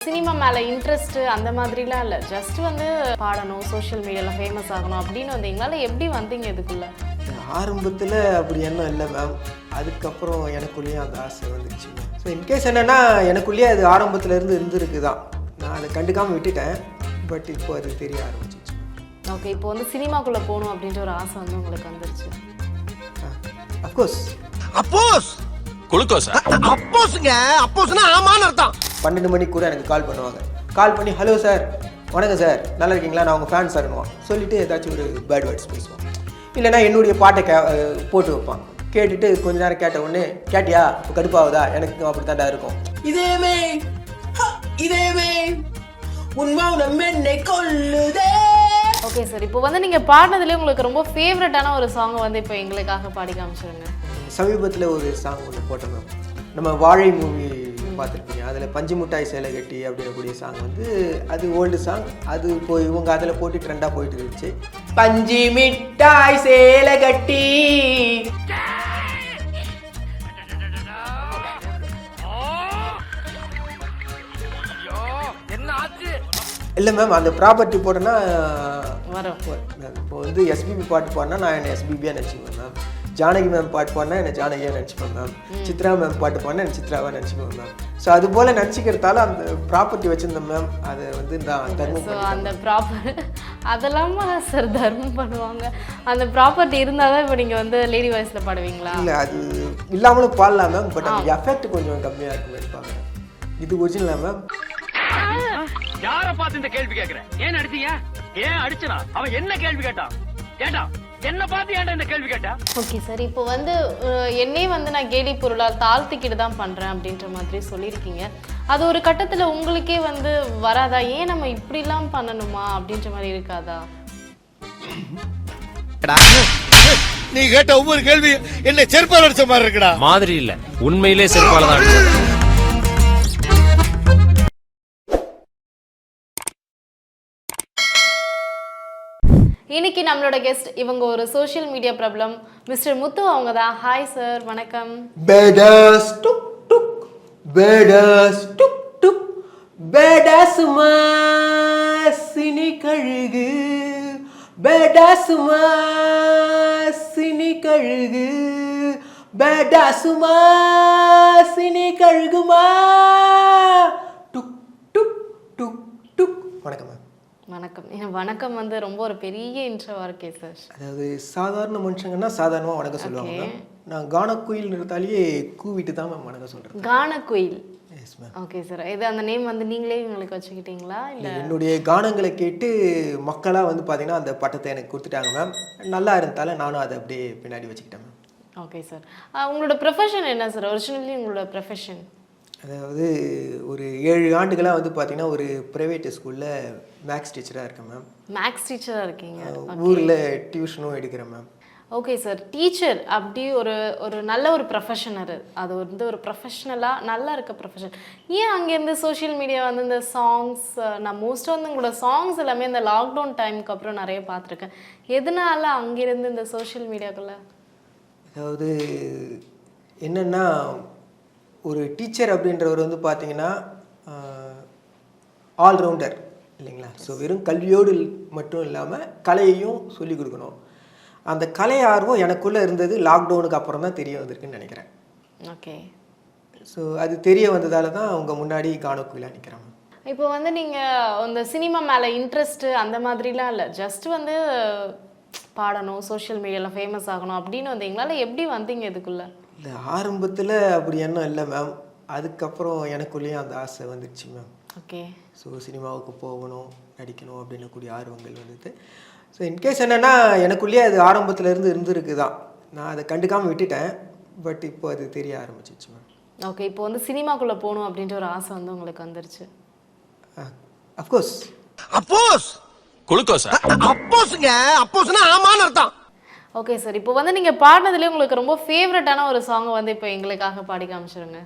Cinema மேலே interest அந்த மாதிரிலாம் இல்லை. ஜஸ்ட் வந்து பாடணும் சோஷியல் மீடியாவில் ஃபேமஸ் ஆகணும் அப்படின்னு வந்தீங்களால எப்படி வந்தீங்க இதுக்குள்ள? ஆரம்பத்தில் அப்படி எண்ணம் இல்லை மேம் அதுக்கப்புறம் எனக்குள்ளேயும் அந்த ஆசை வந்துச்சு ஸோ இன்கேஸ் என்னென்னா எனக்குள்ளேயே அது ஆரம்பத்துல இருந்து இருந்திருக்கு தான் நான் அதை கண்டுக்காமல் விட்டுட்டேன். பட் இப்போ அது தெரிய ஆரம்பிச்சிச்சு ஓகே இப்போ வந்து சினிமாக்குள்ளே போகணும் அப்படின்ற ஒரு ஆசை வந்து உங்களுக்கு வந்துருச்சு. அஃப்கோர்ஸ் அப்போஸ்! குளுக்கோஸா? அப்போஸ்ங்க. அப்போஸ்னா ஆமான்னு அர்த்தம். பன்னெண்டு மணிக்கு கூட எனக்கு கால் பண்ணுவாங்க. கால் பண்ணி ஹலோ சார் வணக்கம் சார் நல்லா இருக்கீங்களா? நான் உங்கள் ஃபேன் சார்னுவான் சொல்லிட்டு ஏதாச்சும் ஒரு பேட் வேர்ட்ஸ் பேசுவான். இல்லைன்னா என்னுடைய பாட்டை கே போட்டு வைப்பான். கேட்டுட்டு கொஞ்ச நேரம் கேட்ட உடனே கேட்டியா? இப்போ கடுப்பாகுதா? எனக்கு அப்படி தாண்டா இருக்கும் இதேமே இதேமே ஓகே சார் இப்போ வந்து நீங்கள் பாடினதுலேயே உங்களுக்கு ரொம்ப ஃபேவரட்டான ஒரு சாங் வந்து இப்போ எங்களுக்காக பாடி காமிச்சிருங்க. சமீபத்தில் ஒரு சாங் ஒன்று போட்டோம் மேம் நம்ம வாழை மூவி பார்த்துருப்பீங்க. அதில் பஞ்சு மிட்டாய் சேலை கட்டி அப்படின்னக்கூடிய சாங் வந்து அது ஓல்டு சாங் அது இப்போ இவங்க அதில் போட்டு ட்ரெண்டாக போயிட்டு இருந்துச்சு. பஞ்சி மிட்டாய் சேலை கட்டி. இல்லை மேம் அந்த ப்ராப்பர்ட்டி போட்டோன்னா இப்போ வந்து எஸ்பிபி பாட்டு பாடினா நான் என்ன எஸ்பிபியாக நினச்சிக்குவேன் மேம் ஜானகி மேம் பாட்டு பாடினா என்ன ஜானகியாக நினச்சிப்பேன் மேம் சித்ரா மேம் பாட்டு பாடினா என்ன சித்ராவாக நினச்சிக்குவேன் மேம் ஸோ அது போல் நினச்சிக்கிறதால அந்த ப்ராப்பர்ட்டி வச்சுருந்தேன் மேம் அதை வந்து நான் தர்மம் அந்த ப்ராப்பர் அதெல்லாமா சார் தர்மம் பண்ணுவாங்க. அந்த ப்ராப்பர்ட்டி இருந்தால் தான் இப்போ நீங்கள் வந்து லேடி வாய்ஸில் பாடுவீங்களா? இல்லை அது இல்லாமலும் பாடலாம் மேம் பட் அந்த எஃபெக்ட் கொஞ்சம் கம்மியாக இருக்குமே பார்க்குறேன் இது ஒரிஜினலா மேம் யார பார்த்து இந்த கேள்வி கேக்குற? ஏன் அடிச்சீங்க ஏன் அடிச்சனா? அவன் என்ன கேள்வி கேட்டான்? கேட்டான். என்ன பார்த்து ஏன்டா இந்த கேள்வி கேட்டா? ஓகே சார் இப்போ வந்து என்னையே வந்து நான் கேலி பொருளால் தாழ்த்திக்கிட்டு தான் பண்ணுறேன் அப்படின்ற மாதிரி சொல்லியிருக்கீங்க. அது ஒரு கட்டத்தில் உங்களுக்கே வந்து வராதா? ஏன் நம்ம இப்படிலாம் பண்ணணுமா அப்படின்ற மாதிரி இருக்காதா? நீ கேட்ட ஒவ்வொரு கேள்வி என்ன செருப்பால் அடிச்ச மாதிரி இருக்குடா. மாதிரி இல்ல. உண்மையிலே செருப்பால தான் இன்னைக்கு நம்மளோட கெஸ்ட் இவங்க ஒரு social media problem mister Muthu அவங்க தான் ஹாய் சார் வணக்கம் பேடாஸ் டுக் டுக் பேடாஸ் டுக் டுக் பேடாசுமா சினி கழுகு. பேடாசுமா சினி கழுகு. பேடாசுமா சினி கழுகுமா. டுக் டுக் டுக் டுக் வணக்கம் மேம் வணக்கம். வணக்கம் வந்து ரொம்ப ஒரு பெரிய இன்ட்ரவா இருக்கே சார் அதாவது சாதாரண மனுஷங்கன்னா சாதாரணமாக வணக்கம் சொல்லுவாங்க நான் கானக்குயில் நிறுத்தாலேயே கூவிட்டு தான் மேம் வணக்கம் சொல்கிறேன் கானக்குயில்? எஸ் மேம் ஓகே சார் இது அந்த நேம் வந்து நீங்களே உங்களுக்கு வச்சுக்கிட்டீங்களா? இல்லை என்னுடைய கானங்களை கேட்டு மக்களாக வந்து பார்த்தீங்கன்னா அந்த பட்டத்தை எனக்கு கொடுத்துட்டாங்க மேம் நல்லா இருந்தால நானும் அதை அப்படியே பின்னாடி வச்சுக்கிட்டேன் மேம் ஓகே சார் உங்களோட ப்ரொஃபஷன் என்ன சார் ஒரிஜினலி உங்களோட ப்ரொஃபஷன் அதாவது ஒரு ஏழு ஆண்டுகளாக வந்து பார்த்தீங்கன்னா ஒரு ப்ரைவேட் ஸ்கூலில் மேக்ஸ் டீச்சராக இருக்கேன் மேம் மேக்ஸ் டீச்சராக இருக்கீங்க. ஊரில் டியூஷனும் எடுக்கிறேன் மேம் ஓகே சார் டீச்சர் அப்படி ஒரு ஒரு நல்ல ஒரு ப்ரொஃபஷன் அது அது வந்து ஒரு ப்ரொஃபஷ்னலாக நல்லா இருக்க ப்ரொஃபஷன் ஏன் அங்கேருந்து சோஷியல் மீடியா வந்து இந்த சாங்ஸ் நான் மோஸ்ட்டாக வந்து உங்களோட சாங்ஸ் எல்லாமே இந்த லாக்டவுன் டைமுக்கு அப்புறம் நிறைய பார்த்துருக்கேன். எதனால அங்கேருந்து இந்த சோஷியல் மீடியாக்குள்ள அதாவது என்னென்னா ஒரு டீச்சர் அப்படின்றவர் வந்து பார்த்தீங்கன்னா ஆல்ரவுண்டர் இல்லைங்களா? ஸோ வெறும் கல்வியோடு மட்டும் இல்லாமல் கலையையும் சொல்லிக் கொடுக்கணும். அந்த கலை ஆர்வம் எனக்குள்ளே இருந்தது லாக்டவுனுக்கு அப்புறம் தான் தெரிய வந்திருக்குன்னு நினைக்கிறேன். ஓகே ஸோ அது தெரிய வந்ததால தான் அவங்க முன்னாடி காணக்குயிலாக நிற்கிறாங்க இப்போ வந்து நீங்கள் அந்த சினிமா மேலே இன்ட்ரெஸ்ட்டு அந்த மாதிரிலாம் இல்லை. ஜஸ்ட் வந்து பாடணும் சோஷியல் மீடியாவில் ஃபேமஸ் ஆகணும் அப்படின்னு வந்தீங்களால எப்படி வந்தீங்க இதுக்குள்ள? இல்லை ஆரம்பத்தில் அப்படி எண்ணம் இல்லை மேம் அதுக்கப்புறம் எனக்குள்ளேயும் அந்த ஆசை வந்துடுச்சு மேம் ஓகே. ஸோ சினிமாவுக்கு போகணும் நடிக்கணும் அப்படின்னு கூடிய ஆர்வங்கள் வந்தது ஸோ இன்கேஸ் என்னென்னா எனக்குள்ளேயே அது ஆரம்பத்துல இருந்து இருந்திருக்கு தான் நான் அதை கண்டுக்காமல் விட்டுட்டேன். பட் இப்போ அது தெரிய ஆரம்பிச்சிச்சு மேம் ஓகே இப்போ வந்து சினிமாக்குள்ளே போகணும் அப்படின்ற ஒரு ஆசை வந்து உங்களுக்கு வந்துருச்சு? அஃப்கோர்ஸ் அப்போஸ் குளுக்கோஸா. அப்போஸ்ங்க அப்போஸ்னா ஆமான்னு அர்த்தம். ஓகே சார் இப்போ வந்து நீங்கள் பாடினதுலேயே உங்களுக்கு ரொம்ப ஃபேவரட்டான ஒரு சாங் வந்து இப்போ எங்களுக்காக பாடி காமிச்சிருங்க.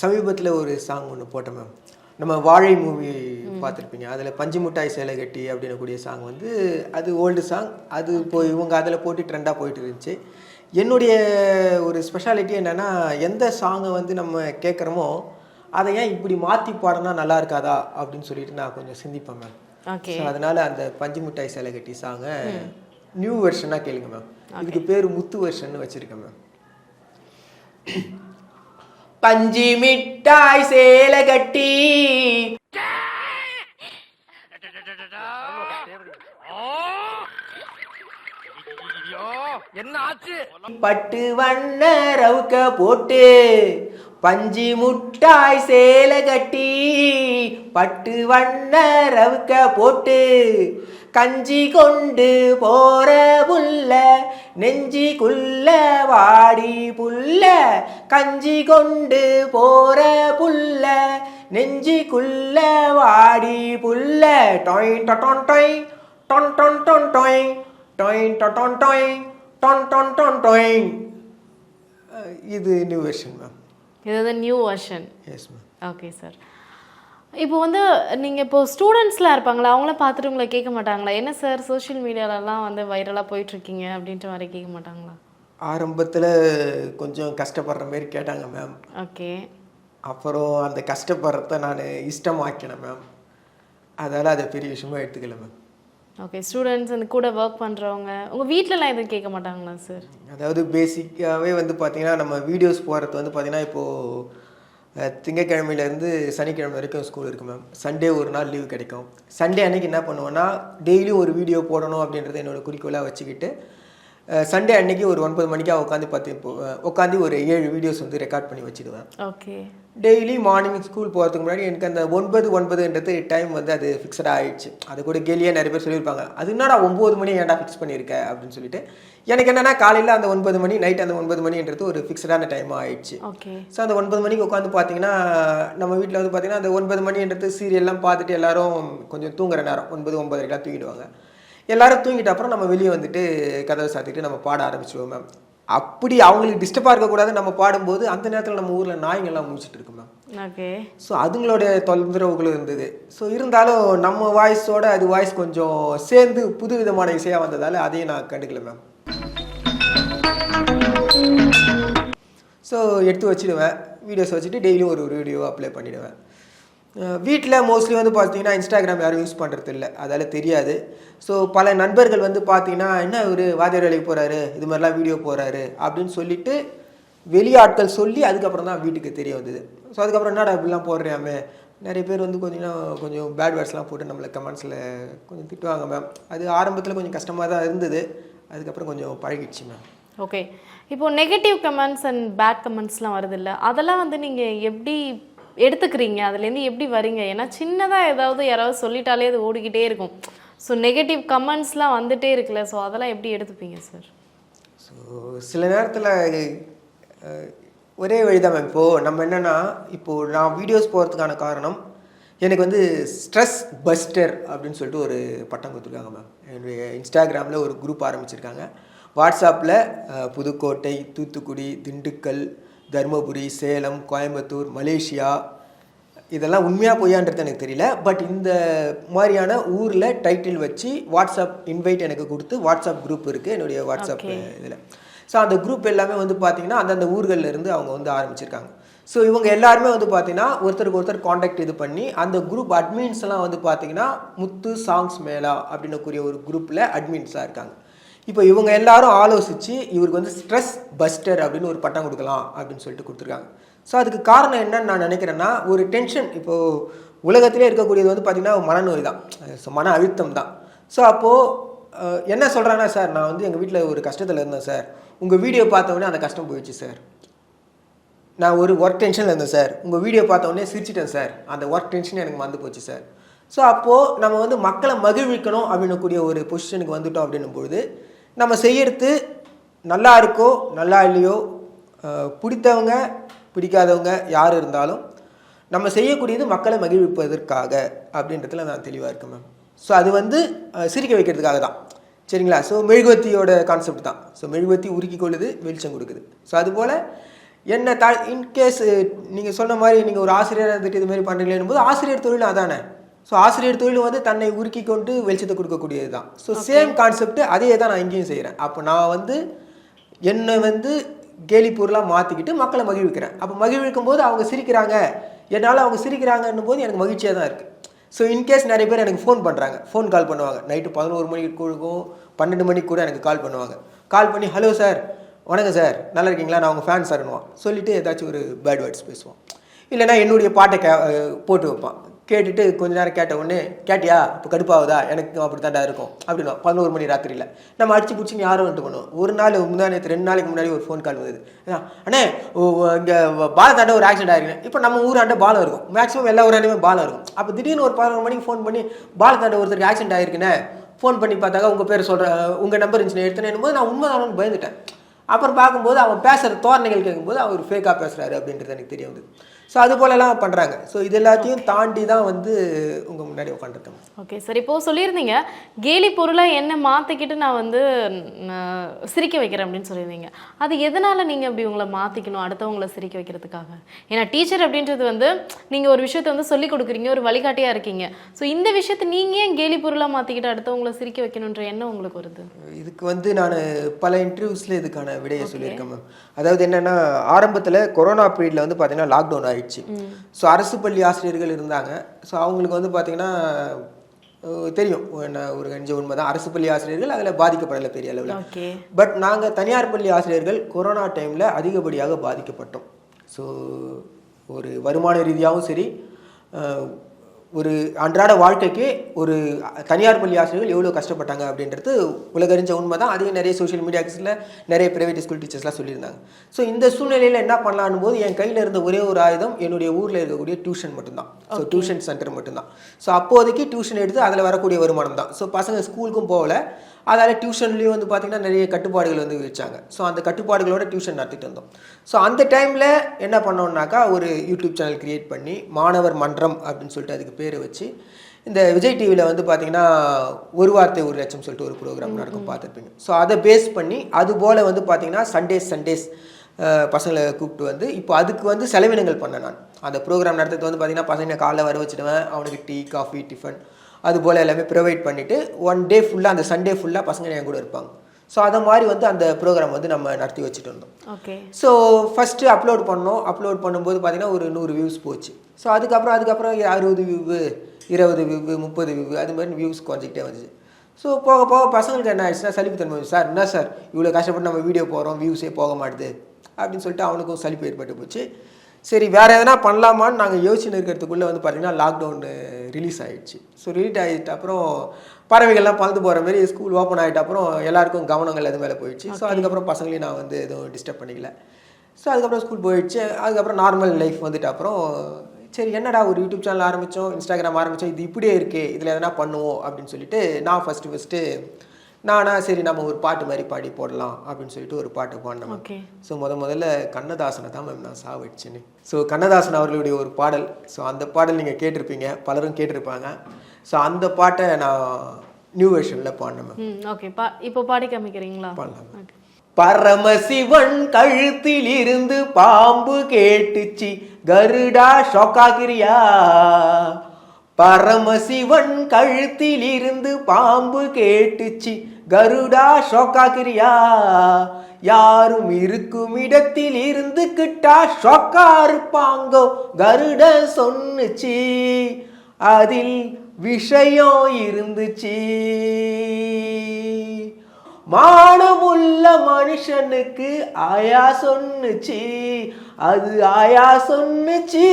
சமீபத்தில் ஒரு சாங் ஒன்று போட்டேன் மேம் நம்ம வாழை மூவி பார்த்துருப்பீங்க. அதில் பஞ்சு மிட்டாய் சேலை கட்டி அப்படின்னக்கூடிய சாங் வந்து அது ஓல்டு சாங் அது இப்போ இவங்க அதில் போட்டு ட்ரெண்டாக போயிட்டு இருந்துச்சு. என்னுடைய ஒரு ஸ்பெஷாலிட்டி என்னென்னா எந்த சாங்கை வந்து நம்ம கேட்குறோமோ அதை ஏன் இப்படி மாற்றி பாடினா நல்லா இருக்காதா அப்படின்னு சொல்லிட்டு நான் கொஞ்சம் சிந்திப்பேன் மேம் ஓகே ஸோ அதனால அந்த பஞ்சு மிட்டாய் சேலை கட்டி சாங்க நியூ வெர்ஷனாக கேளுங்க மேம் இதுக்கு பேர் முத்து வெர்ஷன் வச்சிருக்கேன் மேம் பஞ்சி மிட்டாய் சேலை கட்டி. என்ன ஆச்சு? பட்டு வண்ண ரவுக்க போட்டு. பஞ்சி முட்டாய் சேலை கட்டி பட்டு வண்ண ரவுக்க போட்டு கஞ்சி கொண்டு போற புல்ல நெஞ்சிக்குள்ள வாடி புல்ல கஞ்சி கொண்டு போற புல்ல நெஞ்சிக்குள்ள வாடி புல்ல டொய் டொன் டொய் டொன் டொன் டொன் டொய் டொய் டொன் டொய் டொன் டொன் டொன் டொய். இது நியூ வெர்ஷன் மேம் இது வந்து new version yes ma'am okay sir இப்போ வந்து நீங்கள் இப்போ ஸ்டூடெண்ட்ஸ்லாம் இருப்பாங்களா? அவங்கள பார்த்துட்டு உங்களை கேட்க மாட்டாங்களா? என்ன சார் சோஷியல் மீடியாலலாம் வந்து வைரலாக போயிட்டுருக்கீங்க அப்படின்ற மாதிரி கேட்க மாட்டாங்களா? ஆரம்பத்தில் கொஞ்சம் கஷ்டப்படுற மாதிரி கேட்டாங்க மேம் ஓகே அப்புறம் அந்த கஷ்டப்படுறத நான் இஷ்டமாக்கினேன் மேம் அதால் அதை பெரிய விஷயமா எடுத்துக்கல மேம் ஓகே ஸ்டூடெண்ட்ஸ் அந்த கூட ஒர்க் பண்ணுறவங்க உங்கள் வீட்டிலலாம் எதுவும் கேட்க மாட்டாங்களா சார் அதாவது பேசிக்காகவே வந்து பார்த்தீங்கன்னா நம்ம வீடியோஸ் போகிறது வந்து பார்த்தீங்கன்னா இப்போது திங்கக்கிழமையிலேருந்து சனிக்கிழமை வரைக்கும் ஸ்கூல் இருக்குது மேம் சண்டே ஒரு நாள் லீவ் கிடைக்கும். சண்டே அன்னைக்கு என்ன பண்ணுவோன்னா டெய்லியும் ஒரு வீடியோ போடணும் அப்படின்றத என்னோடய குறிக்கோளாக வச்சுக்கிட்டு சண்டே அன்னைக்கு ஒரு ஒன்பது மணிக்காக உட்காந்து பார்த்து உட்காந்து ஒரு ஏழு வீடியோஸ் வந்து ரெக்கார்ட் பண்ணி வச்சுடுவேன். ஓகே டெய்லி மார்னிங் ஸ்கூல் போகிறதுக்கு முன்னாடி எனக்கு அந்த ஒன்பது ஒன்பதுன்றது டைம் வந்து அது ஃபிக்ஸடாக ஆயிடுச்சு. அது கூட கேலியாக நிறைய பேர் சொல்லியிருப்பாங்க. அது என்னடா ஒம்பது மணி ஏன்டா ஃபிக்ஸ் பண்ணியிருக்க? அப்படின்னு சொல்லிட்டு. எனக்கு என்னன்னா காலையில் அந்த ஒன்பது மணி நைட் அந்த ஒன்பது மணின்றது ஒரு ஃபிக்ஸடான டைமாக ஆயிடுச்சு. ஓகே ஸோ அந்த ஒன்பது மணிக்கு உட்காந்து பார்த்தீங்கன்னா நம்ம வீட்டில் வந்து பார்த்தீங்கன்னா அந்த ஒன்பது மணின்றது சீரியல்லாம் பார்த்துட்டு எல்லாரும் கொஞ்சம் தூங்குற நேரம் ஒன்பது ஒன்பதரைக்கெல்லாம் தூங்கிடுவாங்க. எல்லாரும் தூங்கிட்ட அப்புறம் நம்ம வெளியே வந்துட்டு கதவை சாத்திட்டு நம்ம பாட ஆரம்பிச்சிடுவோம் மேம் அப்படி அவங்களுக்கு டிஸ்டர்பாக இருக்கக்கூடாது நம்ம பாடும்போது அந்த நேரத்தில் நம்ம ஊரில் நாய்ங்கள்லாம் முடிச்சிட்டு இருக்கு மேம் ஓகே ஸோ அதுங்களோட தொந்தரவுகளும் இருந்தது. ஸோ இருந்தாலும் நம்ம வாய்ஸோட அது வாய்ஸ் கொஞ்சம் சேர்ந்து புது விதமான இசையாக வந்ததால் அதையும் நான் கண்டுக்கல மேம் ஸோ எடுத்து வச்சுடுவேன். வீடியோஸ் வச்சுட்டு டெய்லியும் ஒரு ஒரு வீடியோ அப்ளை பண்ணிடுவேன். வீட்டில் மோஸ்ட்லி வந்து பார்த்தீங்கன்னா இன்ஸ்டாகிராம் யாரும் யூஸ் பண்ணுறது இல்லை அதால் தெரியாது. ஸோ பல நண்பர்கள் வந்து பார்த்தீங்கன்னா என்ன ஒரு வாத்தியார் வேலைக்கு போகிறாரு இது மாதிரிலாம் வீடியோ போகிறாரு அப்படின்னு சொல்லிட்டு வெளியாட்கள் சொல்லி அதுக்கப்புறம் தான் வீட்டுக்கு தெரிய வந்தது. ஸோ அதுக்கப்புறம் என்னடா இப்படிலாம் போடுறாமே நிறைய பேர் வந்து கொஞ்சம் கொஞ்சம் பேட் வேர்ட்ஸ்லாம் போட்டு நம்மளை கமெண்ட்ஸில் கொஞ்சம் திட்டுவாங்க மேம் அது ஆரம்பத்தில் கொஞ்சம் கஷ்டமாக தான் இருந்தது. அதுக்கப்புறம் கொஞ்சம் பழகிடுச்சு மேம் ஓகே இப்போ நெகட்டிவ் கமெண்ட்ஸ் அண்ட் பேட் கமெண்ட்ஸ்லாம் வருதுல்ல அதெல்லாம் வந்து நீங்கள் எப்படி எடுத்துக்கிறீங்க அதுலேருந்து எப்படி வரீங்க? ஏன்னா சின்னதாக ஏதாவது யாராவது சொல்லிட்டாலே அது ஓடிக்கிட்டே இருக்கும். ஸோ நெகட்டிவ் கமெண்ட்ஸ்லாம் வந்துட்டே இருக்குல்ல. ஸோ அதெல்லாம் எப்படி எடுத்துப்பீங்க சார் ஸோ சில நேரத்தில் ஒரே வழி தான் மேம் இப்போது நம்ம என்னென்னா இப்போது நான் வீடியோஸ் போகிறதுக்கான காரணம் எனக்கு வந்து ஸ்ட்ரெஸ் பஸ்டர் அப்படின்னு சொல்லிட்டு ஒரு பட்டம் கொடுத்துருக்காங்க மேம் என்னுடைய இன்ஸ்டாகிராமில் ஒரு குரூப் ஆரம்பிச்சிருக்காங்க. வாட்ஸ்அப்பில் புதுக்கோட்டை தூத்துக்குடி திண்டுக்கல் தருமபுரி சேலம் கோயம்புத்தூர் மலேசியா இதெல்லாம் உண்மையாக பொய்யான்றது எனக்கு தெரியல. பட் இந்த மாதிரியான ஊரில் டைட்டில் வச்சு வாட்ஸ்அப் இன்வைட் எனக்கு கொடுத்து வாட்ஸ்அப் குரூப் இருக்குது என்னுடைய வாட்ஸ்அப். இதில். ஸோ அந்த குரூப் எல்லாமே வந்து பார்த்தீங்கன்னா அந்தந்த ஊர்கள்ல இருந்து அவங்க வந்து ஆரம்பிச்சிருக்காங்க. ஸோ இவங்க எல்லாருமே வந்து பார்த்தீங்கன்னா ஒருத்தருக்கு ஒருத்தர் காண்டாக்ட் இது பண்ணி அந்த குரூப் அட்மின்ஸ் எல்லாம் வந்து பார்த்தீங்கன்னா முத்து சாங்ஸ் மேலா அப்படின்னு கூடிய ஒரு குரூப்பில் அட்மின்ஸாக இருக்காங்க. இப்போ இவங்க எல்லாரும் ஆலோசித்து இவருக்கு வந்து ஸ்ட்ரெஸ் பஸ்டர் அப்படின்னு ஒரு பட்டம் கொடுக்கலாம் அப்படின்னு சொல்லிட்டு கொடுத்துருக்காங்க. ஸோ அதுக்கு காரணம் என்னன்னு நான் நினைக்கிறேன்னா ஒரு டென்ஷன் இப்போது உலகத்திலே இருக்கக்கூடியது வந்து பார்த்திங்கன்னா மனநோய் தான். ஸோ மன அழுத்தம் தான். ஸோ அப்போது என்ன சொல்கிறேன்னா சார் நான் வந்து எங்கள் வீட்டில் ஒரு கஷ்டத்தில் இருந்தேன் சார். உங்கள் வீடியோ பார்த்த அந்த கஷ்டம் போயிடுச்சு சார். நான் ஒரு ஒர்க் டென்ஷனில் இருந்தேன் சார். உங்கள் வீடியோ பார்த்த சிரிச்சிட்டேன் சார். அந்த ஒர்க் டென்ஷன் எனக்கு மறந்து போச்சு சார். ஸோ அப்போது நம்ம வந்து மக்களை மகிழ்விக்கணும் அப்படின்னக்கூடிய ஒரு பொசிஷனுக்கு வந்துட்டோம் அப்படின்னும் பொழுது நம்ம செய்யறது நல்லா இருக்கோ நல்லா இல்லையோ பிடித்தவங்க பிடிக்காதவங்க யார் இருந்தாலும் நம்ம செய்யக்கூடியது மக்களை மகிழ்விப்பதற்காக அப்படின்றதுல நான் தெளிவாக இருக்கேன் மேம் ஸோ அது வந்து சிரிக்க வைக்கிறதுக்காக தான். சரிங்களா? ஸோ மெழுகுவத்தியோட கான்செப்ட் தான். ஸோ மெழுகுவத்தி உருக்கி கொள்ளுது வெளிச்சம் கொடுக்குது. ஸோ அதுபோல் என்ன தா இன்கேஸ் நீங்கள் சொன்ன மாதிரி நீங்கள் ஒரு ஆசிரியராக இருந்துட்டு இது மாதிரி பண்ணுறீங்களேன்னு போது ஆசிரியர் தொழில் அதானே? ஸோ ஆசிரியர் தொழில் வந்து தன்னை உருக்கி கொண்டு வெளிச்சத்தை கொடுக்கக்கூடியது தான் ஸோ சேம் கான்செப்ட் அதே தான் நான் இங்கேயும் செய்கிறேன் அப்போ நான் வந்து என்னை வந்து கேலி பொருளாக மாற்றிக்கிட்டு மக்களை மகிழ்விக்கிறேன். அப்போ மகிழ்விக்கும் போது அவங்க சிரிக்கிறாங்க. என்னால் அவங்க சிரிக்கிறாங்கன்னும் போது எனக்கு மகிழ்ச்சியாக தான் இருக்குது ஸோ இன்கேஸ் நிறைய பேர் எனக்கு ஃபோன் பண்ணுறாங்க ஃபோன் கால் பண்ணுவாங்க. நைட்டு பதினோரு மணிக்கு கொடுக்கும். பன்னெண்டு மணிக்கு கூட எனக்கு கால் பண்ணுவாங்க. கால் பண்ணி ஹலோ சார் வணக்கம் சார் நல்லா இருக்கீங்களா? நான் உங்கள் ஃபேன் சார்னுவான் சொல்லிவிட்டு ஏதாச்சும் ஒரு பேட் வேர்ட்ஸ் பேசுவான். இல்லைன்னா என்னுடைய பாட்டை கே போட்டு வைப்பான். கேட்டுட்டு கொஞ்ச நேரம் கேட்ட உடனே கேட்டியா? இப்போ கடுப்பாகுதா எனக்கு அப்படி தாண்டா இருக்கும். அப்படின்னா பதினோரு மணி ராத்திரியில். நம்ம அடிச்சு பிடிச்சின்னு யாரும் வந்துட்டு பண்ணுவோம் ஒரு நாள் முன்னாடி ரெண்டு நாளைக்கு முன்னாடி ஒரு ஃபோன் கால் வந்தது. அண்ணே இங்கே பாலத்தாண்ட ஒரு ஆக்சிடென்ட் ஆகிருக்கேன் இப்போ நம்ம ஊராண்ட பாலம் இருக்கும். மேக்ஸிமம் எல்லா ஊராண்டுமே பாலம் இருக்கும். அப்போ திடீர்னு ஒரு பதினோரு மணிக்கு ஃபோன் பண்ணி பாலத்தாண்ட ஒருத்தருக்கு ஆக்சிடென்ட் ஆகிருக்குண்ணே ஃபோன் பண்ணி பார்த்தாக்கா உங்கள் பேர் சொல்கிற உங்கள் நம்பர் இருந்துச்சுன்னு எடுத்தேன்னு போது நான் உண்மை பயந்துட்டேன். அப்புறம் பார்க்கும்போது அவன் பேசுகிற தோரணைகள் கேட்கும்போது அவர் ஃபேக்காக பேசுகிறாரு அப்படின்றது எனக்கு தெரிய வந்தது. ஸோ அது போலலாம் பண்ணுறாங்க ஸோ இது எல்லாத்தையும் தாண்டி தான் வந்து உங்கள் முன்னாடி உட்காந்துருக்கேன் ஓகே சார் இப்போ சொல்லியிருந்தீங்க கேலி பொருளாக என்ன மாற்றிக்கிட்டு நான் வந்து சிரிக்க வைக்கிறேன் அப்படின்னு சொல்லியிருந்தீங்க. அது எதனால் நீங்கள் அப்படி உங்களை மாற்றிக்கணும் அடுத்தவங்களை சிரிக்க வைக்கிறதுக்காக? ஏன்னா டீச்சர் அப்படின்றது வந்து நீங்கள் ஒரு விஷயத்தை வந்து சொல்லி கொடுக்குறீங்க ஒரு வழிகாட்டியாக இருக்கீங்க. ஸோ இந்த விஷயத்தை நீங்கள் ஏன் கேலி பொருளாக மாற்றிக்கிட்டு அடுத்தவங்களை சிரிக்க வைக்கணுன்ற எண்ணம் உங்களுக்கு வருது? இதுக்கு வந்து நான் பல இன்டர்வியூஸில் இதுக்கான விடையை சொல்லியிருக்கேன் மேம் அதாவது என்னென்னா ஆரம்பத்தில் கொரோனா பீரியடில் வந்து பார்த்தீங்கன்னா லாக்டவுன் ஆயிடுச்சு ஸோ அரசு பள்ளி ஆசிரியர்கள் இருந்தாங்க. ஸோ அவங்களுக்கு வந்து பார்த்தீங்கன்னா தெரியும். என்ன ஒரு கஞ்ச உண்மை தான். அரசு பள்ளி ஆசிரியர்கள் அதில் பாதிக்கப்படலை பெரிய அளவில். பட் நாங்கள் தனியார் பள்ளி ஆசிரியர்கள் கொரோனா டைமில் அதிகப்படியாக பாதிக்கப்பட்டோம். ஸோ ஒரு வருமான ரீதியாகவும் சரி ஒரு அன்றாட வாழ்க்கைக்கு ஒரு தனியார் பள்ளி ஆசிரியர்கள் எவ்வளோ கஷ்டப்பட்டாங்க அப்படின்றது உலகறிஞ்ச உண்மை தான் அதையும் நிறைய சோஷியல் மீடியாஸில் நிறைய பிரைவேட் ஸ்கூல் டீச்சர்ஸ்லாம் சொல்லியிருந்தாங்க. ஸோ இந்த சூழ்நிலையில் என்ன பண்ணலான்னு போது என் கையில் இருந்த ஒரே ஒரு ஆயுதம் என்னுடைய ஊரில் இருக்கக்கூடிய டியூஷன் மட்டும்தான். ஸோ டியூஷன் சென்டர் மட்டும்தான். ஸோ அப்போதைக்கு டியூஷன் எடுத்து அதில் வரக்கூடிய வருமானம் தான். ஸோ பசங்க ஸ்கூலுக்கும் போகல. அதால் டியூஷன்லேயும் வந்து பார்த்திங்கன்னா நிறைய கட்டுப்பாடுகள் வந்து வச்சாங்க ஸோ அந்த கட்டுப்பாடுகளோட டியூஷன் நடத்திட்டு இருந்தோம் ஸோ அந்த டைமில் என்ன பண்ணோம்னாக்கா ஒரு யூடியூப் சேனல் கிரியேட் பண்ணி மாணவர் மன்றம் அப்படின்னு சொல்லிட்டு அதுக்கு பேர் வச்சு இந்த விஜய் டிவியில் வந்து பார்த்தீங்கன்னா ஒரு வார்த்தை ஒரு லட்சம் சொல்லிட்டு ஒரு ப்ரோக்ராம் நடக்கும் பார்த்துருப்பீங்க. ஸோ அதை பேஸ் பண்ணி அது போல் வந்து பார்த்தீங்கன்னா சண்டேஸ் சண்டேஸ் பசங்களை கூப்பிட்டு வந்து இப்போ அதுக்கு வந்து செலவினங்கள் பண்ணேன் நான். அந்த ப்ரோக்ராம் நடத்துறது வந்து பார்த்தீங்கன்னா பசங்க காலைல வர வச்சுடுவேன். அவனுக்கு டீ காஃபி டிஃபன் அது போல் எல்லாமே ப்ரொவைட் பண்ணிவிட்டு ஒன் டே ஃபுல்லாக அந்த சண்டே ஃபுல்லாக பசங்க என் கூட இருப்பாங்க. ஸோ அதை மாதிரி வந்து அந்த ப்ரோக்ராம் வந்து நம்ம நடத்தி வச்சுட்டு இருந்தோம். ஓகே ஸோ ஃபஸ்ட்டு அப்லோட் பண்ணோம். அப்லோட் பண்ணும்போது பார்த்தீங்கன்னா ஒரு நூறு வியூஸ் போச்சு. ஸோ அதுக்கப்புறம் அதுக்கப்புறம் அறுபது வியூவு இருபது வியூவு முப்பது வியூவு அது மாதிரி வியூஸ் குறைஞ்சிக்கிட்டே வந்துச்சு. ஸோ போக போக பசங்களுக்கு என்ன ஆயிடுச்சுன்னா சலிப்பு தன்மை வந்துச்சு. சார் என்ன சார்? இவ்வளோ கஷ்டப்பட்டு நம்ம வீடியோ போகிறோம் வியூஸே போக மாட்டுது. அப்படின்னு சொல்லிட்டு அவனுக்கும் சலிப்பு ஏற்பட்டு போச்சு. சரி வேறு எதனா பண்ணலாமான்னு நாங்கள் யோசிச்சுன்னு இருக்கிறதுக்குள்ளே வந்து பார்த்தீங்கன்னா லாக்டவுன் ரிலீஸ் ஆயிடுச்சு. ஸோ ரிலீட் ஆகிட்ட அப்புறம் பறவைகள்லாம் பறந்து போகிற மாதிரி ஸ்கூல் ஓப்பன் ஆகிட்ட அப்புறம் எல்லாருக்கும் கவனங்கள் அது மேலே போயிடுச்சு. ஸோ அதுக்கப்புறம் பசங்களையும் நான் வந்து எதுவும் டிஸ்டர்ப் பண்ணிக்கல. ஸோ அதுக்கப்புறம் ஸ்கூல் போயிடுச்சு. அதுக்கப்புறம் நார்மல் லைஃப் வந்துட்டு அப்புறம் சரி என்னடா ஒரு யூடியூப் சேனல் ஆரம்பித்தோம் இன்ஸ்டாகிராம் ஆரம்பித்தோம் இது இப்படியே இருக்கே இதில் எதனா பண்ணுவோம் அப்படின்னு சொல்லிட்டு நான் ஃபஸ்ட்டு ஃபஸ்ட்டு நானா சரி நம்ம ஒரு பாட்டு மாதிரி பாடி போடலாம் அப்படின்னு சொல்லிட்டு ஒரு பாட்டு பாடினேன் ஓகே ஸோ முத முதல்ல கண்ணதாசனை தான் மேம் நான் சாவடிச்சேன்னு ஸோ கண்ணதாசன் அவர்களுடைய ஒரு பாடல். ஸோ அந்த பாடல் நீங்கள் கேட்டிருப்பீங்க. பலரும் கேட்டிருப்பாங்க. ஸோ அந்த பாட்டை நான் நியூ வெர்ஷனில் பாடினேன் மேம் ஓகே பா இப்போ பாடி காமிக்கிறீங்களா? பாடலாம். பரமசிவன் கழுத்தில் இருந்து பாம்பு கேட்டுச்சு. கருடா ஷோக்காகிரியா பரமசிவன் கழுத்தில் இருந்து பாம்பு கேட்டுச்சு. கருடா ஷோக்காகிரியா யாரும் இருக்கும் இடத்தில் இருந்து கிட்டா ஷோக்கா இருப்பாங்கோ கருட சொன்னுச்சு. அதில் விஷயம் இருந்துச்சு. மானமுள்ள மனுஷனுக்கு ஆயா சொன்னுச்சு. அது ஆயா சொன்னுச்சு.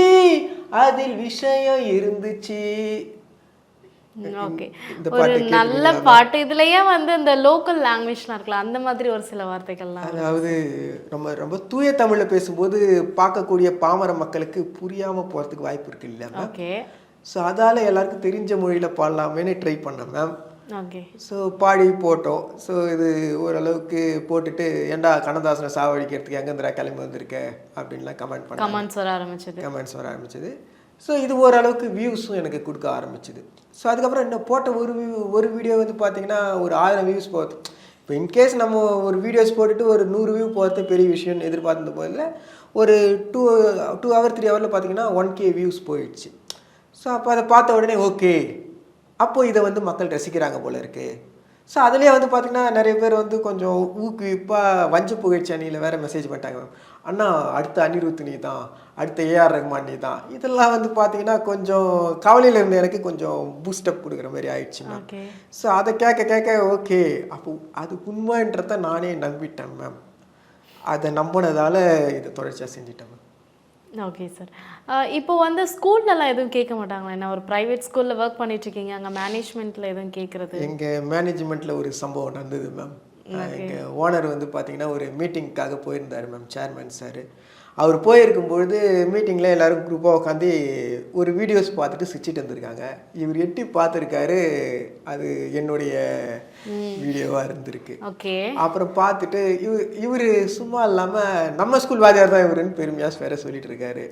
அதில் விஷயம் இருந்துச்சு. ஓகே. ஒரு நல்ல? பாட்டு. இதுலயே வந்து இந்த லோக்கல் லாங்குவேஜ்லாம் இருக்கலாம் அந்த மாதிரி ஒரு சில வார்த்தைகள்லாம் அதாவது நம்ம ரொம்ப தூய தமிழ்ல பேசும்போது பார்க்கக்கூடிய பாமர மக்களுக்கு புரியாம போறதுக்கு வாய்ப்பு இருக்கு இல்ல மேம் ஓகே. ஸோ அதால எல்லாருக்கும் தெரிஞ்ச மொழியில பாடலாமேன்னு ட்ரை பண்ணேன் மேம் ஸோ பாடி போட்டோம். ஸோ இது ஓரளவுக்கு போட்டுட்டு ஏன்டா கண்ணதாசனை சாவடிக்கிறதுக்கு எங்கேருந்துடா கிளம்பி வந்திருக்க? அப்படின்லாம் கமெண்ட் பண்ணாங்க. கமெண்ட்ஸ் வர ஆரம்பிச்சது. கமெண்ட்ஸ் வர ஆரம்பிச்சது. ஸோ இது ஓரளவுக்கு வியூஸும் எனக்கு கொடுக்க ஆரம்பிச்சது. ஸோ அதுக்கப்புறம் என்ன போட்ட ஒரு வியூ ஒரு வீடியோ வந்து பார்த்தீங்கன்னா ஒரு ஆயிரம் வியூஸ் போகுது. இப்போ இன்கேஸ் நம்ம ஒரு வீடியோஸ் போட்டுட்டு ஒரு நூறு வியூ போகிறது பெரிய விஷயம்னு எதிர்பார்த்த போதில் ஒரு டூ டூ ஹவர் த்ரீ ஹவரில் பார்த்தீங்கன்னா ஒன் கே வியூஸ் போயிடுச்சு. ஸோ அப்போ அதை பார்த்த உடனே ஓகே. அப்போ இதை வந்து மக்கள் ரசிக்கிறாங்க போல இருக்கு. ஸோ அதுலேயே வந்து பார்த்தீங்கன்னா நிறைய பேர் வந்து கொஞ்சம் ஊக்குவிப்பாக வஞ்ச புகழ்ச்சி அணியில் வேற மெசேஜ் பண்ணிட்டாங்க. மேம் அண்ணா அடுத்த அனிருத் நீ தான் அடுத்த ஏஆர் ரஹ்மான் நீ தான். இதெல்லாம் வந்து பார்த்தீங்கன்னா கொஞ்சம் கவலையில் இருந்த எனக்கு கொஞ்சம் பூஸ்டப் கொடுக்குற மாதிரி ஆயிடுச்சு மேம் ஸோ அதை கேட்க கேட்க ஓகே அப்போ அது உண்மைன்றத நானே நம்பிட்டேன் மேம் அதை நம்பினதால இதை தொடர்ச்சியாக செஞ்சுட்டேன் மேம் ஓகே சார் இப்போ வந்து ஸ்கூல்லலாம் எதுவும் கேட்க மாட்டாங்களா? என்ன ஒரு ப்ரைவேட் ஸ்கூலில் ஒர்க் பண்ணிட்டு இருக்கீங்க அங்கே மேனேஜ்மெண்ட்டில் எதுவும் கேட்குறது? எங்கள் மேனேஜ்மெண்ட்டில் ஒரு சம்பவம் நடந்தது மேம் எங்கள் ஓனர் வந்து பார்த்தீங்கன்னா ஒரு மீட்டிங்க்காக போயிருந்தார் மேம் சேர்மேன் சார் அவர் போயிருக்கும்பொழுது மீட்டிங்கில் எல்லாரும் குரூப்பாக உட்காந்து ஒரு வீடியோஸ் பார்த்துட்டு சிரிச்சிட்டு வந்திருக்காங்க இவர் எட்டி பார்த்துருக்காரு அது என்னுடைய வீடியோவாக இருந்திருக்கு. ஓகே. அப்புறம் பார்த்துட்டு இவர் இவர் சும்மா இல்லாமல் நம்ம ஸ்கூல் வாத்தியார் தான் இவருன்னு பெருமையாக வேற சொல்லிட்டு இருக்காரு.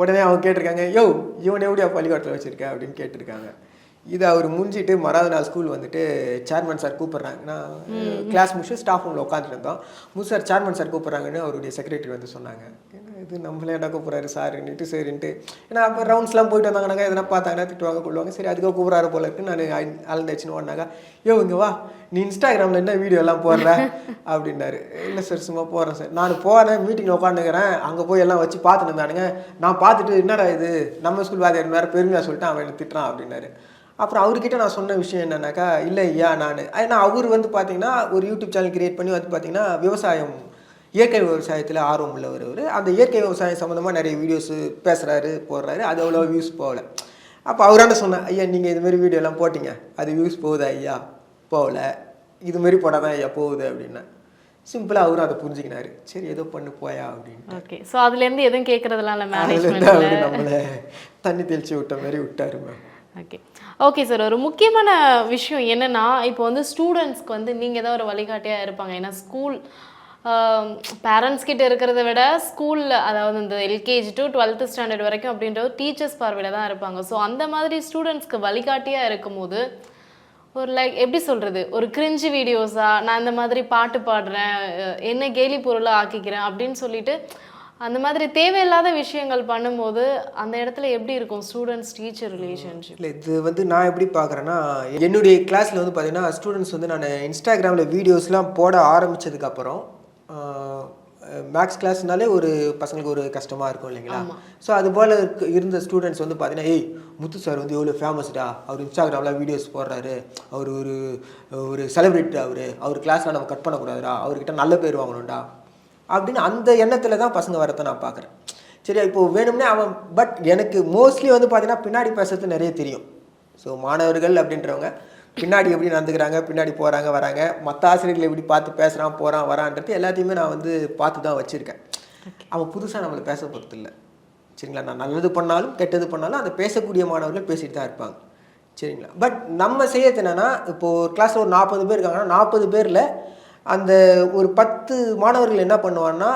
உடனே அவங்க கேட்டிருக்காங்க யோ இவன் எப்படியா பள்ளிக்கூடத்தில் வச்சிருக்க? அப்படின்னு கேட்டிருக்காங்க. இது அவர் முடிஞ்சிட்டு மறாவது நாள் ஸ்கூல் வந்துட்டு சேர்மன் சார் கூப்பிட்றாங்க. நான் கிளாஸ் முடிச்சு ஸ்டாஃப் ரூமில் உட்காந்துட்டு இருந்தோம். முது சார் சேர்மன் சார் கூப்பிட்றாங்கன்னு அவருடைய செக்ரட்டரி வந்து சொன்னாங்க. இது நம்மளே என்ன கூப்பிட்றாரு சாருன்னுட்டு சரின்ட்டு ஏன்னா அப்போ ரவுண்ட்ஸ்லாம் போயிட்டு வந்தாங்கன்னாக்கா எதனா பார்த்தாங்கன்னா திட்டுவாங்க கொள்வாங்க சரி அதுக்காக கூப்பிட்றாரு போல இருக்கு. நான் அலந்தடிச்சுன்னு ஓடினாக்கா யோ இங்கே வா. நீ இன்ஸ்டாகிராமில் என்ன வீடியோ எல்லாம் போடுற? அப்படின்னாரு. இல்லை சார் சும்மா போகிறேன் சார். நான் போகிறேன் மீட்டிங்கில் உட்காந்துக்கிறேன் அங்கே போய் எல்லாம் வச்சு பார்த்துட்டு இருந்தானுங்க நான் பார்த்துட்டு என்னடா இது? நம்ம ஸ்கூல் வாத்தியார் வேறு பெருமையாக சொல்லிட்டு அவன் என்ன திட்டுறான் அப்படின்னாரு. அப்புறம் அவர்கிட்ட நான் சொன்ன விஷயம் என்னன்னாக்கா இல்லை ஐயா நான். ஏன்னா அவர் வந்து பார்த்தீங்கன்னா ஒரு யூடியூப் சேனல் கிரியேட் பண்ணி வந்து பார்த்தீங்கன்னா விவசாயம் இயற்கை விவசாயத்தில் ஆர்வம் உள்ளவர். அவர் அந்த இயற்கை விவசாயம் சம்மந்தமாக நிறைய வீடியோஸ் பேசுகிறாரு போடுறாரு. அது அவ்வளோ வியூஸ் போகல. அப்போ அவரான சொன்னேன் ஐயா நீங்கள் இதுமாரி வீடியோலாம் போட்டீங்க. அது வியூஸ் போகுதா ஐயா? போகல. இதுமாரி போட்டால் தான் ஐயா போகுது அப்படின்னேன் சிம்பிளாக அவரும் அதை புரிஞ்சுக்கினாரு. சரி ஏதோ பண்ணு போயா அப்படின்னு ஓகே ஸோ அதுலேருந்து எதுவும் கேட்குறதுலாம் இல்லை மேனேஜ்மெண்ட்டில் நம்மளை தண்ணி தெளிச்சு விட்ட மாதிரி விட்டாரு மேம் ஓகே ஓகே சார் ஒரு முக்கியமான விஷயம் என்னன்னா இப்போ வந்து ஸ்டூடெண்ட்ஸ்க்கு வந்து நீங்கள் தான் ஒரு வழிகாட்டியாக இருப்பாங்க. ஏன்னா ஸ்கூல் பேரண்ட்ஸ் கிட்ட இருக்கிறத விட ஸ்கூலில் அதாவது இந்த எல்கேஜி டு டுவெல்த்து ஸ்டாண்டர்ட் வரைக்கும் அப்படின்ற டீச்சர்ஸ் பார்வையில் தான் இருப்பாங்க. ஸோ அந்த மாதிரி ஸ்டூடெண்ட்ஸ்க்கு வழிகாட்டியாக இருக்கும்போது ஒரு லைக் எப்படி சொல்கிறது ஒரு கிரிஞ்சு வீடியோஸா நான் இந்த மாதிரி பாட்டு பாடுறேன் என்ன கேலி பொருளாக ஆக்கிக்கிறேன் அப்படின்னு சொல்லிட்டு அந்த மாதிரி தேவையில்லாத விஷயங்கள் பண்ணும்போது அந்த இடத்துல எப்படி இருக்கும் ஸ்டூடெண்ட்ஸ் டீச்சர் ரிலேஷன்ஷிப் இல்லை இது வந்து நான் எப்படி பார்க்குறேன்னா என்னுடைய கிளாஸில் வந்து பார்த்தீங்கன்னா ஸ்டூடெண்ட்ஸ் வந்து நான் இன்ஸ்டாகிராமில் வீடியோஸ்லாம் போட ஆரம்பித்ததுக்கப்புறம் மேக்ஸ் கிளாஸ்னாலே ஒரு பசங்களுக்கு ஒரு கஷ்டமாக இருக்கும் இல்லைங்களா? ஸோ அது போல் இருக்க- இருந்த ஸ்டூடெண்ட்ஸ் வந்து பார்த்தீங்கன்னா ஏய் முத்து சார் வந்து எவ்வளோ ஃபேமஸ்டா அவர் இன்ஸ்டாகிராமில் வீடியோஸ் போடுறாரு. அவர் ஒரு ஒரு செலிப்ரிட்டி அவர். அவர் கிளாஸில் நம்ம கட் பண்ணக்கூடாதுடா. அவர்கிட்ட நல்ல பேர் வாங்கணும்டா. அப்படின்னு அந்த எண்ணத்தில் தான் பசங்க வரதை நான் பார்க்குறேன் சரி இப்போ வேணும்னே அவன் பட் எனக்கு மோஸ்ட்லி வந்து பார்த்தீங்கன்னா பின்னாடி பேசுறது நிறைய தெரியும். ஸோ மாணவர்கள் அப்படின்றவங்க பின்னாடி எப்படி நடந்துக்கிறாங்க பின்னாடி போகிறாங்க வராங்க மற்ற ஆசிரியர்கள் எப்படி பார்த்து பேசுகிறான் போகிறான் வரான்றது எல்லாத்தையுமே நான் வந்து பார்த்து தான் வச்சுருக்கேன் அவன் புதுசாக நம்மளை பேச போகிறது இல்லை சரிங்களா? நான் நல்லது பண்ணாலும் கெட்டது பண்ணாலும் அந்த பேசக்கூடிய மாணவர்கள் பேசிட்டு தான் இருப்பாங்க. சரிங்களா? பட் நம்ம செய்யறது என்னன்னா இப்போ ஒரு கிளாஸில் ஒரு நாற்பது பேர் இருக்காங்கன்னா நாற்பது பேரில் அந்த ஒரு பத்து மாணவர்கள் என்ன பண்ணுவான்னா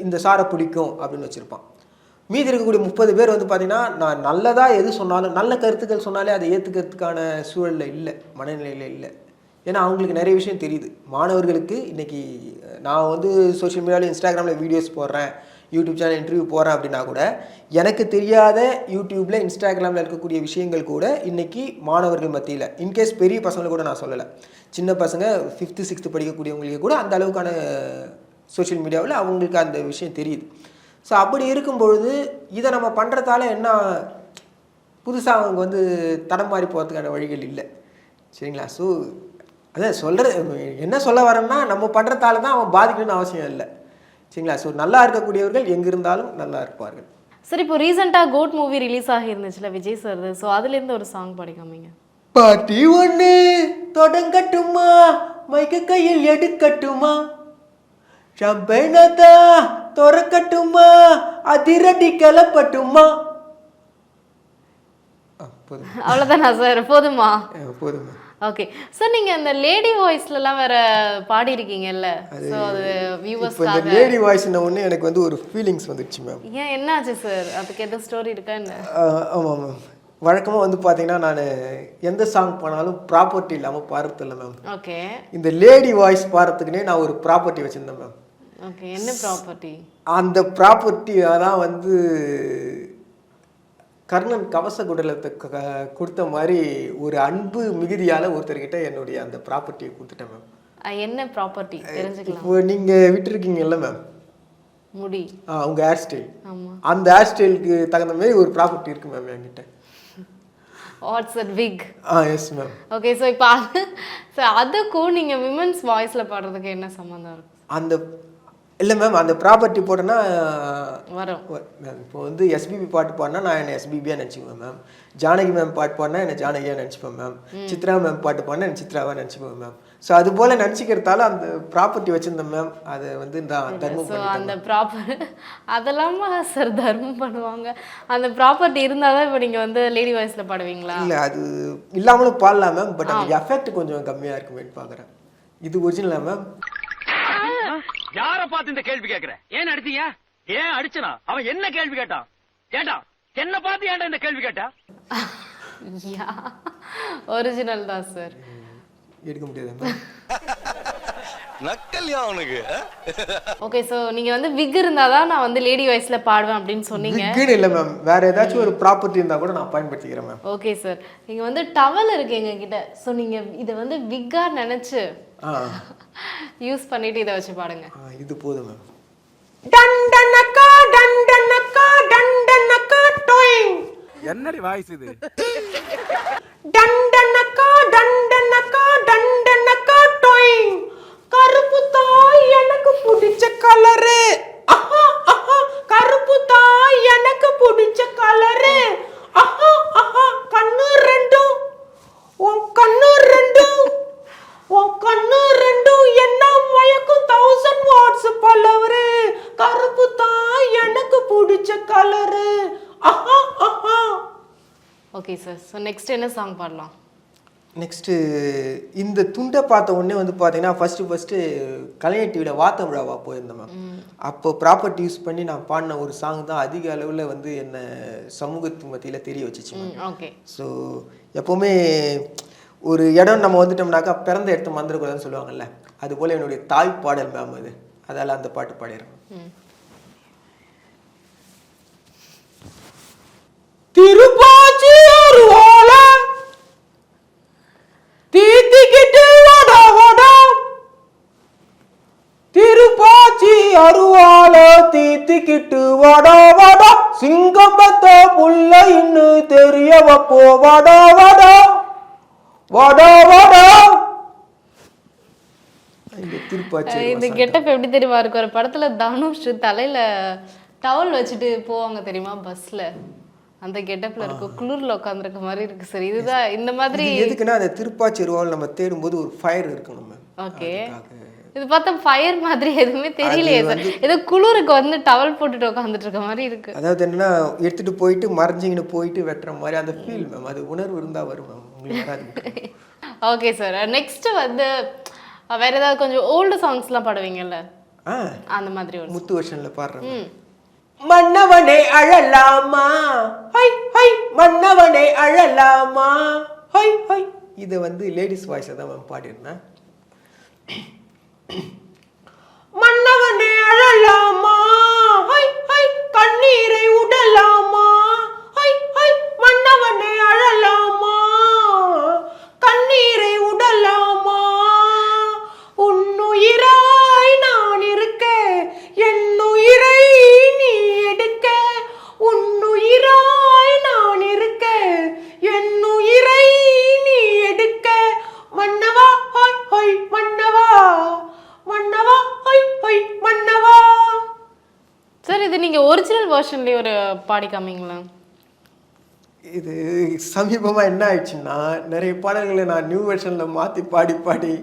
இந்த சாரை பிடிக்கும் அப்படின்னு வச்சுருப்பான். மீதி இருக்கக்கூடிய முப்பது பேர் வந்து பார்த்தீங்கன்னா நான் நல்லதாக எது சொன்னாலும் நல்ல கருத்துக்கள் சொன்னாலே அதை ஏற்றுக்கிறதுக்கான சூழலில் இல்லை மனநிலையில் இல்லை. ஏன்னா அவங்களுக்கு நிறைய விஷயம் தெரியுது. மாணவர்களுக்கு இன்றைக்கி நான் வந்து சோஷியல் மீடியாவில் இன்ஸ்டாகிராமில் வீடியோஸ் போடுறேன் யூடியூப் சேனல் இன்டர்வியூ போகிறேன் அப்படின்னா கூட எனக்கு தெரியாத யூடியூப்பில் இன்ஸ்டாகிராமில் இருக்கக்கூடிய விஷயங்கள் கூட இன்றைக்கி மாணவர்கள் மத்தியில். இன்கேஸ் பெரிய பசங்களை கூட நான் சொல்லலை. சின்ன பசங்க ஃபிஃப்த்து சிக்ஸ்த்து படிக்கக்கூடியவங்களுக்கு கூட அந்த அளவுக்கான சோஷியல் மீடியாவில் அவங்களுக்கு அந்த விஷயம் தெரியுது. ஸோ அப்படி இருக்கும் பொழுது இதை நம்ம பண்ணுறதால என்ன புதுசாக அவங்க வந்து தடம் மாறி போகிறதுக்கான வழிகள் இல்லை. சரிங்களா? ஸோ அதான் சொல்கிறது என்ன சொல்ல வரேன்னா நம்ம பண்ணுறதால தான் அவன் பாதிக்கணும்னு அவசியம் இல்லை. சரிங்களா? ஸோ நல்லா இருக்கக்கூடியவர்கள் எங்கே இருந்தாலும் நல்லா இருப்பார்கள். சரி இப்போ ரீசெண்டாக கோட் மூவி ரிலீஸ் ஆகி இருந்துச்சுல விஜய் சார் ஸோ அதுலேருந்து ஒரு சாங் படிக்காமீங்க. பாட்டி ஒன்று தொடங்கட்டுமா? மைக்க கையில் எடுக்கட்டுமா? சம்பேனதா திறக்கட்டுமா அதிரடி போதும். அவ்வளோதானா சார் போதுமா? போதுமா. ஓகே. சார் நீங்கள் அந்த லேடி வாய்ஸ்லலாம் வேற பாடியிருக்கீங்கல்ல? ஸோ அது இப்போ இந்த வியூவர்ஸ்க்காக லேடி வாய்ஸ்ன ஒன்று எனக்கு வந்து ஒரு ஃபீலிங்ஸ் வந்துடுச்சு மேம் ஏன் என்னாச்சு சார்? அதுக்கு எதுவும் ஸ்டோரி இருக்கா என்ன? ஆமாம் மேம் வழக்கமாக வந்து பார்த்தீங்கன்னா நான் எந்த சாங் பண்ணாலும் ப்ராப்பர்ட்டி இல்லாமல் பாடுறதில்ல மேம் ஓகே. இந்த லேடி வாய்ஸ் பாடுறதுக்குனே நான் ஒரு ப்ராப்பர்ட்டி வச்சுருந்தேன் மேம் என்ன ப்ராப்பர்ட்டி அந்த ப்ராப்பர்ட்டி தான் வந்து கர்ணன் கவச குடலத்தை கொடுத்த மாதிரி ஒரு அன்பு மிகுதியால ஒருத்தர்கிட்ட என்னுடைய அந்த ப்ராப்பர்ட்டியை கொடுத்துட்டேன் மேம் என்ன ப்ராப்பர்ட்டி தெரிஞ்சுக்கலாம். இப்போ நீங்க விட்டுருக்கீங்கல்ல மேம் முடி. உங்க ஹேர் ஸ்டைல் ஆமா. அந்த ஹேர் ஸ்டைலுக்கு தகுந்த மாதிரி ஒரு ப்ராப்பர்ட்டி இருக்கு மேம் என்கிட்ட. Watts at wick ah yes ma'am okay so இப்போ அது ஸோ அதுக்கும் நீங்க விமன்ஸ் வாய்ஸ்ல பாடுறதுக்கு என்ன சம்மந்தம் இருக்கு? அந்த இல்லை மேம் அந்த ப்ராப்பர்ட்டி போட்டேன்னா வரும். மேம் இப்போ வந்து எஸ்பிபி பாட்டு பாடினா நான் என்ன எஸ்பிபியாக நினச்சிக்குவேன் மேம் ஜானகி மேம் பாட்டு பாடினா என்ன ஜானகியாக நினச்சிப்பேன் மேம் சித்ரா மேம் பாட்டு பாடினா என்ன சித்ராவாக நினச்சிக்குவேன் மேம் ஸோ அது போல் நினச்சிக்கிறதால அந்த ப்ராப்பர்ட்டி வச்சுருந்தேன் மேம் அதை வந்து தர்மம் அந்த ப்ராப்பர் அதெல்லாமா சார் தர்மம் பண்ணுவாங்க. அந்த ப்ராப்பர்ட்டி இருந்தால் தான் இப்போ நீங்கள் வந்து லேடி வாய்ஸில் பாடுவீங்களா? இல்லை அது இல்லாமலும் பாடலாம் மேம் பட் அந்த எஃபெக்ட் கொஞ்சம் கம்மியாக இருக்குமேன்னு பார்க்குறேன் இது ஒரிஜினலா மேம் யார பார்த்து இந்த கேள்வி கேக்குற ஏன் அடிச்சீங்க? ஏன் அடிச்சனா? அவன் என்ன கேள்வி கேட்டான்? கேட்டான் என்ன பார்த்து ஏன்டா இந்த கேள்வி கேட்டா? ஒரிஜினல் தான் சார் எடுக்க முடியாது. நக்கல்யா அவனுக்கு ஓகே ஸோ நீங்கள் வந்து விக் இருந்தால் தான் நான் வந்து லேடி வாய்ஸில் பாடுவேன் அப்படின்னு சொன்னீங்க. விக்குன்னு இல்லை மேம் வேற ஏதாச்சும் ஒரு ப்ராப்பர்ட்டி இருந்தால் கூட நான் பயன்படுத்திக்கிறேன் மேம் ஓகே சார் நீங்கள் வந்து டவல் இருக்கு எங்ககிட்ட. ஸோ நீங்கள் இதை வந்து விக்காக நினச்சி யூஸ் பண்ணிட்டு இதை வச்சு பாடுங்க. இது போதும் மேம் டண்டனக்கா டண்டனக்கா டண்டனக்கா டொயிங். என்னடி வாய்ஸ் இது? டண்டனக்கா டண்டனக்கா டண்டனக்கா டொய். கருப்பு தாய் எனக்கு பிடிச்ச கலரு. அஹா அஹா கருப்பு தாய் எனக்கு பிடிச்ச கலரு. அஹா அஹா கண்ணு ரெண்டும். உன் கண்ணு ரெண்டும். உன் கண்ணு ரெண்டும் என்ன மயக்கும் தௌசண்ட் வாட்ஸ் பலவரு. கருப்பு தாய் எனக்கு பிடிச்ச கலரு. அஹா ஆஹா ஓகே சார் ஸோ நெக்ஸ்ட் என்ன சாங் பாடலாம்? நெக்ஸ்ட்டு இந்த துண்டை பார்த்த உடனே வந்து பார்த்தீங்கன்னா ஃபஸ்ட்டு ஃபஸ்ட்டு கலைஞர் டிவியில் வாத்த விழாவா போயிருந்தேன் மேம். அப்போ ப்ராப்பர்ட்டி யூஸ் பண்ணி நான் பாடின ஒரு சாங் தான் அதிக அளவில் வந்து என்னை சமூகத்து மத்தியில் தெரிய வச்சுச்சு ஓகே ஸோ எப்போவுமே ஒரு இடம் நம்ம வந்துட்டோம்னாக்கா பிறந்த இடத்த மறந்துடக்கூடாதுன்னு சொல்லுவாங்கல்ல. அது போல் என்னுடைய தாய் பாடல் மேம் அது. அதால் அந்த பாட்டு பாடிடுறேன். திருப்பாச்சி ஒரு ஓலை தீத்திக்கிட்டு வட வட திருப்பாச்சி அருவால தீத்திக்கிட்டு வட வட. சிங்கம் பத்த புள்ள இன்னும் தெரிய வப்போ வட வட. வட வட. இந்த கெட்டப் எப்படி தெரியுமா இருக்கு ஒரு படத்துல தனுஷ் தலையில டவல் வச்சுட்டு போவாங்க தெரியுமா பஸ்ல? அந்த கெட்டப்ல இருக்கும் குளிர்ல உட்காந்துருக்க மாதிரி இருக்கு சார். இதுதான் இந்த மாதிரி எதுக்குன்னா அந்த திருப்பாச்சி நம்ம தேடும்போது ஒரு ஃபயர் இருக்கணும் மேம் ஓகே. இது பார்த்தா ஃபயர் மாதிரி எதுவுமே தெரியலையே சார் ஏதோ குளிருக்கு வந்து டவல் போட்டுட்டு உட்காந்துட்டு இருக்க மாதிரி இருக்கு. அதாவது என்னன்னா எடுத்துட்டு போயிட்டு மறைஞ்சிங்கன்னு போயிட்டு வெட்டுற மாதிரி அந்த ஃபீல் மேம் அது உணர்வு இருந்தா வரும் மேம் ஓகே சார் நெக்ஸ்ட் வந்து வேற ஏதாவது கொஞ்சம் ஓல்டு சாங்ஸ்லாம் பாடுவீங்கல்ல? ஆ. அந்த மாதிரி ஒரு முத்து வருஷன்ல பாடுறேன் மன்னவனே அழலாமா? ஹை ஹை மன்னவனே அழலாமா? ஹை ஹை. இதை வந்து லேடிஸ் வாய்ஸை தான் மேம் பாடியிருந்தேன். மன்னவனே அழலாமா? ஹை ஹை கண்ணீரை உடலாமா? ஹை ஹை மன்னவனே அழலாமா? பாடி காமிங்களா இது சமீபமா என்ன ஆயிடுச்சுன்னா நிறைய பாடல்களை நான் நியூ வெர்ஷன்ல மாத்தி பாடி பாடி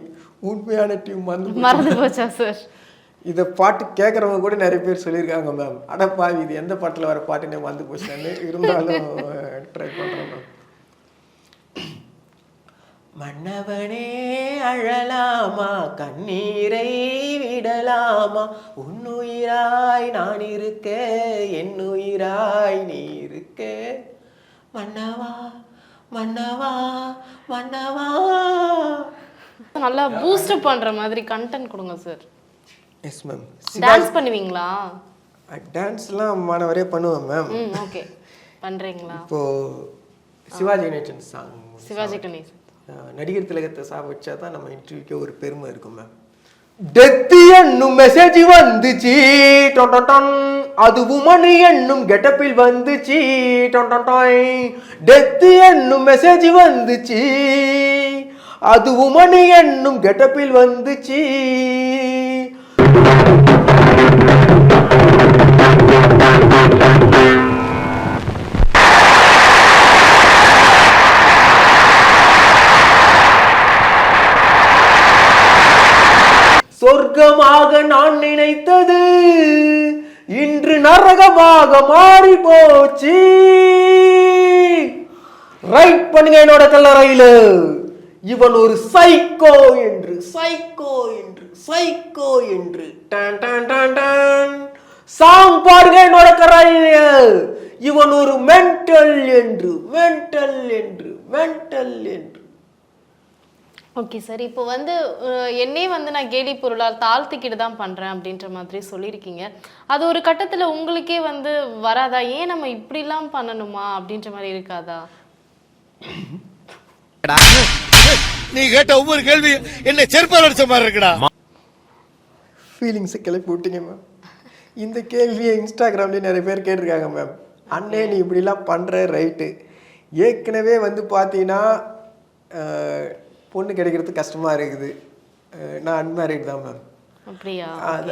உண்மையான டியூன் வந்து மறந்து போச்சா சார் இதை பாட்டு கேட்குறவங்க கூட நிறைய பேர் சொல்லியிருக்காங்க மேம் அடப்பாவி இது எந்த பாட்டில் வர பாட்டுன்னே வந்து போச்சுன்னு இருந்தாலும் ட்ரை பண்ணுறேன் மேம் மன்னவனே அழலாமா கண்ணீரை விடலாமா? உன்னுயிராய் நான் இருக்க என்னுயிராய் நீ இருக்க. மன்னவா மன்னவா மன்னவா. நல்லா பூஸ்ட் பண்ற மாதிரி கண்டென்ட் கொடுங்க சார் எஸ் மேம் டான்ஸ் பண்ணுவீங்களா? டான்ஸ்லாம் மாணவரே பண்ணுவேன் மேம் ஓகே பண்றீங்களா? இப்போ சிவாஜி கணேசன் சாங் சிவாஜி கணேசன் நடிகர் திலகத்தை சாக வச்சா தான் நம்ம இன்டர்வியூக்கே ஒரு பெருமை இருக்கும் மேம் டெத்து என்னும் மெசேஜ் வந்துச்சு டொன் டொன் அதுவும் மணி என்னும் கெட்டப்பில் வந்துச்சு டொன் டெத்து என்னும் மெசேஜ் வந்துச்சு அதுவும் மணி என்னும் கெட்டப்பில் வந்துச்சு. சொர்க்கமாக நான் நினைத்தது. இன்று நரகமாக மாறி போச்சு. ரைட் பண்ணுங்க என்னோட கல்லறையில. இவன் ஒரு சைக்கோ என்று சைக்கோ என்று சைக்கோ என்று. Don Don Don Don. Song பாருங்க என்னோட கல்லறையில. இவன் ஒரு மென்டல் என்று மென்டல் என்று மென்டல் என்று. ஓகே சார் இப்போ வந்து அஹ், என்னே வந்து நான் கேலி பொருளால் தாழ்த்திக்கிட்டு தான் பண்றேன் அப்படின்ற மாதிரி சொல்லியிருக்கீங்க. அது ஒரு கட்டத்துல உங்களுக்கே வந்து வராதா? ஏன் நம்ம இப்படிலாம் பண்ணணுமா அப்படின்ற மாதிரி இருக்காதா? நீ கேட்ட ஒவ்வொரு கேள்வி என்ன செருப்பால் அடிச்ச மாதிரி இருக்குடா. ஃபீலிங்ஸை கிளப்பி விட்டீங்க மேம் இந்த கேள்வியை இன்ஸ்டாகிராம்லேயே நிறைய பேர் கேட்டிருக்காங்க மேம் அண்ணே நீ இப்படிலாம் பண்ணுற ரைட்டு ஏற்கனவே வந்து பார்த்தீங்கன்னா பொண்ணு கிடைக்கிறது கஷ்டமாக இருக்குது. நான் அன்மேரிட் தான் மேம் அப்படியா? அத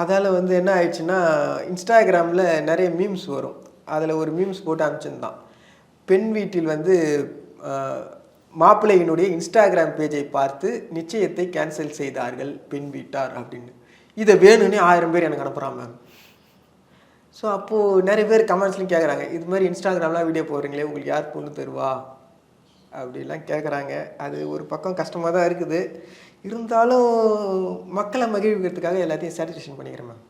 அதால் வந்து என்ன ஆயிடுச்சுன்னா இன்ஸ்டாகிராமில் நிறைய மீம்ஸ் வரும். அதில் ஒரு மீம்ஸ் போட்டு அனுப்பிச்சிருந்தான். பெண் வீட்டில் வந்து மாப்பிள்ளையினுடைய இன்ஸ்டாகிராம் பேஜை பார்த்து நிச்சயத்தை கேன்சல் செய்தார்கள் பெண் வீட்டார் அப்படின்னு. இதை வேணும்னே ஆயிரம் பேர் எனக்கு அனுப்புகிறான் மேம் ஸோ அப்போது நிறைய பேர் கமெண்ட்ஸ்லையும் கேட்குறாங்க இது மாதிரி இன்ஸ்டாகிராம்லாம் வீடியோ போடுறீங்களே உங்களுக்கு யார் பொண்ணு தருவா? அப்படிலாம் கேட்குறாங்க அது ஒரு பக்கம் கஷ்டமாக தான் இருக்குது. இருந்தாலும் மக்களை மகிழ்விக்கிறதுக்காக எல்லாத்தையும் சாட்டிஸ்ஃபேக்ஷன் பண்ணிக்கிறேன் மேம்.